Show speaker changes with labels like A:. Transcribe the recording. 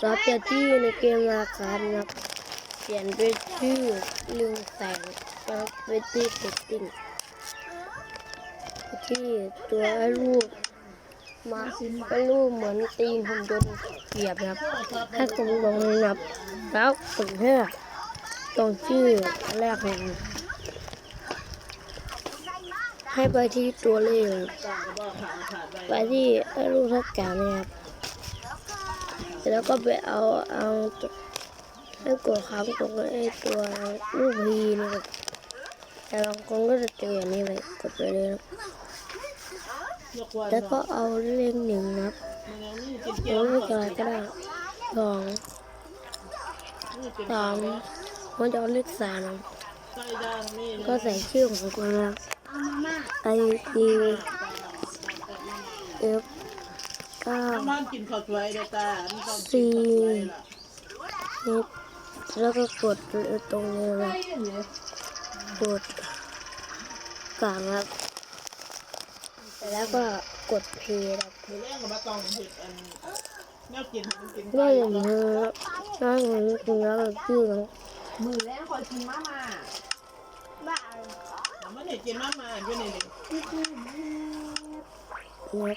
A: ซอฟต์แวร์ที่ในเกมราคานะครับเปลี่ยนเป็นชื่อเรืองแสงนะครับเป็นที่เซตติ้งที่ตัวรูปมาเป็นรูปเหมือนตีนหุ่นยนต์เกียบนะครับให้ผมลงนับ แล้วผมเลือกตรงชื่อแรกของให้ไปที่ตัวเลขไปที่รูปทักการนะครับ แล้วก็ไปเอาเอาให้กดค้างตรงไอ้ตัวรูปพีนะครับแต่บางคนก็จะเจออย่างนี้เลยกดไปเลยครับแล้วก็เอาเลขหนึ่งนะครับเอาเลขอะไรก็ได้สองสามมันจะเอาเลขสามก็ใส่ชื่อของคนนะครับไอทีเอฟ เก้า
B: มันกินข้าวสวยเด้อตามันต้อง
A: สี่เฮ็ดแล้วก็กดตรงนี้เลยกดกลางครับ แล้วก็กดเพย์ครับ
B: มือแรกก็บ่ต้องเฮ็ดอันแนวกินให้มันกิน
A: ก็อย่างนี้ครับน่าเหมือนคุณแล้วก็ชื่อนะ
C: มือแรกคอยกินมาม่า
B: มันเฮ็ดกินมาม่าอยู่นี่เด้
A: นะ